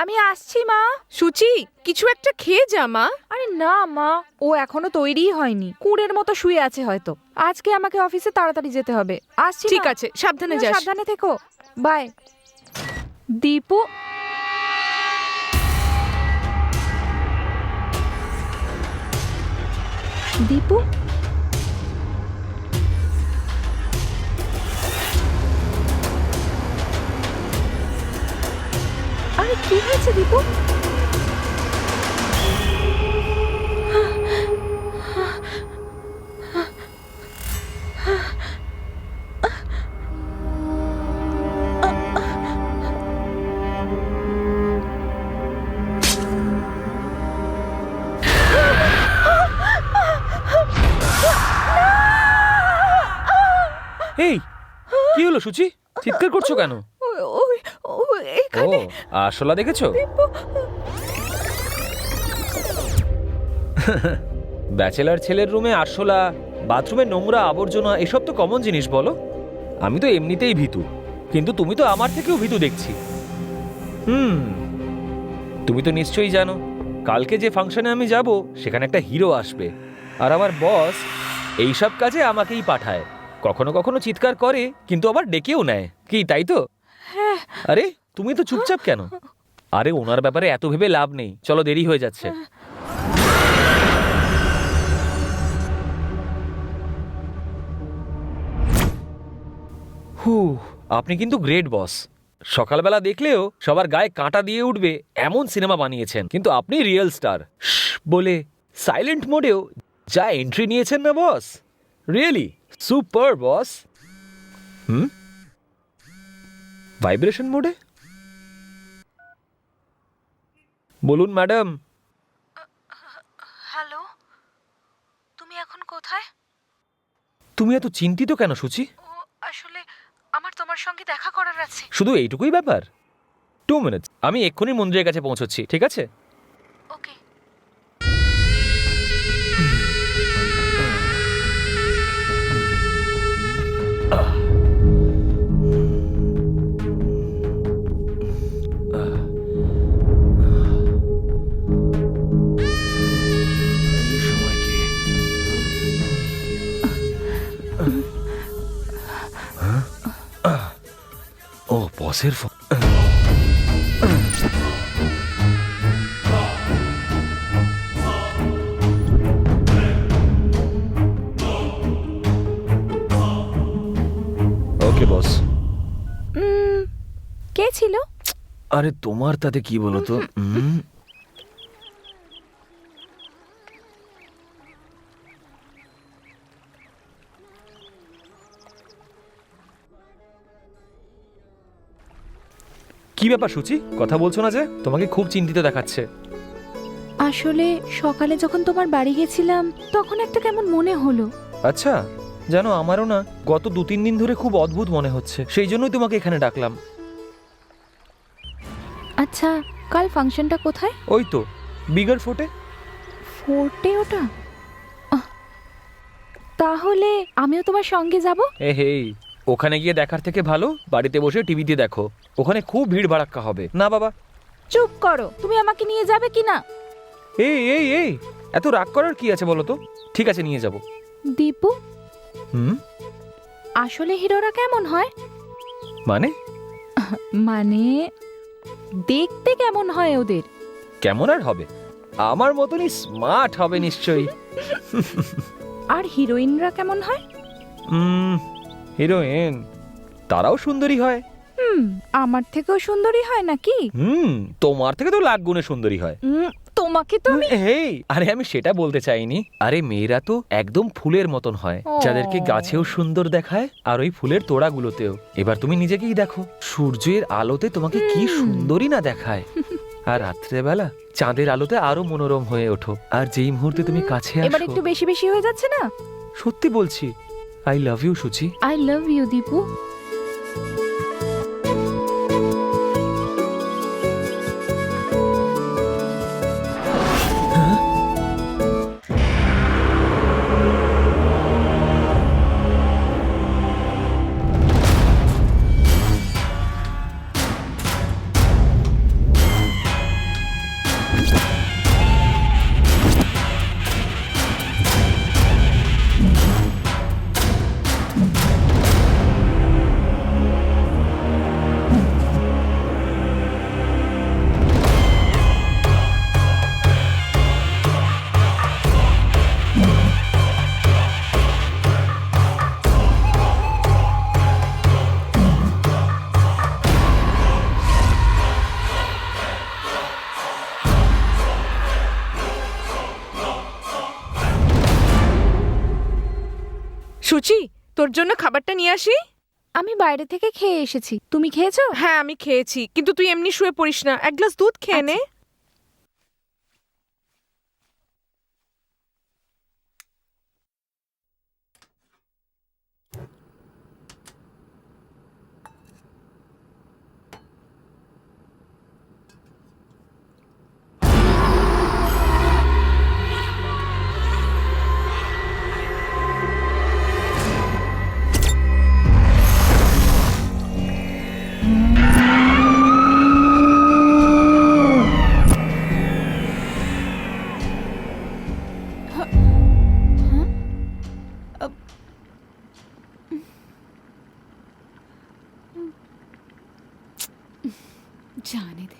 আমি আসছি মা। সুচি কিছু একটা খেয়ে যা মা। আরে না মা ও এখনও তৈরিই হয়নি। কুড়ের মতো শুয়ে আছে হয়তো। আজকে আমাকে অফিসে তাড়াতাড়ি যেতে হবে। আসছি ঠিক আছে সাবধানে যাস। সাবধানে থেকো। বাই। দীপু। দীপু? আরে কি হয়েছে দীপু? এই কি হলো সুচি? চিৎকার করছ কেন? ও এখানে আসলা দেখেছ? ব্যাচেলার ছেলের রুমে আরশোলা বাথরুমে নোংরা আবর্জনা এসব তো কমন জিনিস বলো। আমি তো এমনিতেই ভীতু কিন্তু তুমি তো আমার থেকেও ভীতু দেখছি। হুম তুমি তো নিশ্চয়ই জানো কালকে যে ফাংশনে আমি যাব সেখানে একটা হিরো আসবে। আর আমার বস এইসব কাজে আমাকেই পাঠায়। কখনো কখনো চিৎকার করে কিন্তু আবার ডেকেও নেয়। কি তাই তো? আরে তুমি তো চুপচাপ কেন? আরে, ওনার ব্যাপারে এত ভেবে লাভ নেই। চলো, দেরি হয়ে যাচ্ছে। হু, আপনি কিন্তু গ্রেট বস সকালবেলা দেখলেও সবার গায়ে কাঁটা দিয়ে উঠবে এমন সিনেমা বানিয়েছেন, কিন্তু আপনি রিয়েল স্টার বলে সাইলেন্ট মোডেও যা এন্ট্রি নিয়েছেন না boss really super boss hmm? Vibration মোডে বলুন ম্যাডাম। হ্যালো তুমি এখন কোথায়? তুমি এত চিন্তিত কেন সুচি? ও আসলে আমার তোমার সঙ্গে দেখা করার আছে। শুধু এইটুকুই ব্যাপার? টু মিনিটস আমি এক্ষুনি মন্দিরের কাছে পৌঁছচ্ছি ঠিক আছে? ওকে বসের ফোন ওকে বস কে ছিল? আরে তোমার তাতে কি বলো তো কি ব্যাপার সুচি? কথা বলছো না যে? তোমাকে খুব চিন্তিত দেখাচ্ছে। আসলে সকালে যখন তোমার বাড়ি গেছিলাম তখন একটা কেমন মনে হলো। আচ্ছা জানো আমারও না গত দু তিন দিন ধরে খুব অদ্ভুত মনে হচ্ছে। সেই জন্যই তোমাকে এখানে ডাকলাম। আচ্ছা কাল ফাংশনটা কোথায়? ওই তো বিগার ফোর্টে। ফোর্টে ওটা? আহ, তাহলে আমিও তোমার সঙ্গে যাব? এ হেই ওখানে গিয়ে দেখার থেকে ভালো বাড়িতে বসে টিভিতে দেখো। ওখানে খুব ভিড় ভাড়াক্কা হবে। না বাবা। চুপ করো। তুমি আমাকে নিয়ে যাবে কি না? এই এই এই এত রাগ করার কি আছে বলো তো? ঠিক আছে নিয়ে যাব। দীপু? হুম? আসলে হিরোরা কেমন হয়? মানে? মানে দেখতে কেমন হয় ওদের? কেমন আর হবে? আমার মতনই স্মার্ট হবে নিশ্চয়ই। আর হিরোইনরা কেমন হয়? হুম হিরোইন তারাও সুন্দরী হয়। হুম আমার থেকেও সুন্দরী হয় নাকি? হুম তোমার থেকে তো লাখ গুণে সুন্দরী হয়। উম, তোমাকে তো আমি হেই আরে আমি সেটা বলতে চাইনি। আরে মেয়েরা তো একদম ফুলের মতন হয় ও। যাদেরকে গাছেও সুন্দর দেখায় আর ওই ফুলের তোড়াগুলোতেও। এবার তুমি নিজেকেই দেখো সূর্যের আলোতে তোমাকে কি হুম। সুন্দরই না দেখায়। আর রাত্রেবেলা চাঁদের আলোতে আরও মনোরম হয়ে ওঠো। আর যেই মুহূর্তে তুমি কাছে এবার আসো একটু বেশি বেশি হয়ে যাচ্ছে না? সত্যি বলছি I love you Suchi. I love you Dipu. Suchi তোর জন্য খাবারটা নিয়ে আসি? আমি বাইরে থেকে খেয়ে এসেছি। তুমি খেয়েছো? হ্যাঁ আমি খেয়েছি কিন্তু তুই এমনি শুয়ে পড়িস না। এক গ্লাস দুধ খেয়ে নে। জানে দে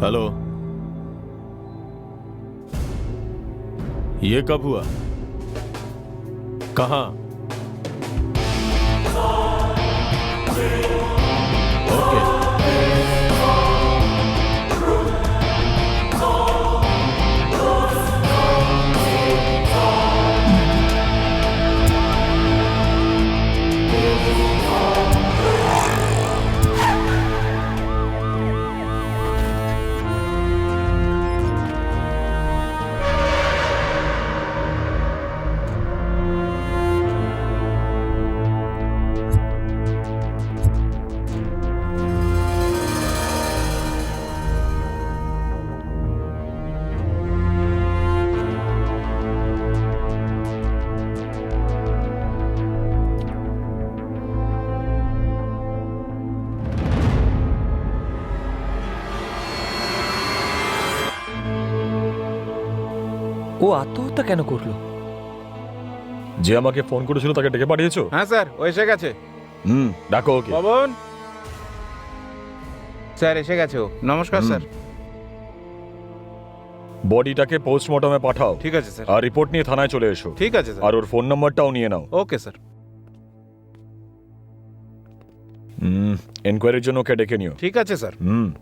हेलो। ये कब हुआ? कहा? ओके। ও আত্মহত্যা কেন করল? যে আমাকে ফোন করেছিল তাকে ডেকে পাঠিয়েছো? হ্যাঁ স্যার ও এসে গেছে। হুম ডাকো ওকে। পবন স্যার এসে গেছে ও। নমস্কার স্যার। বডিটাকে পোস্টমর্টমে পাঠাও। ঠিক আছে স্যার। আর রিপোর্ট নিয়ে থানায় চলে এসো। ঠিক আছে স্যার। আর ওর ফোন নাম্বারটাও নিয়ে নাও। Okay sir. হুম এনকোয়ারির জন্য ওকে ডেকে নিও। ঠিক আছে স্যার। হুম।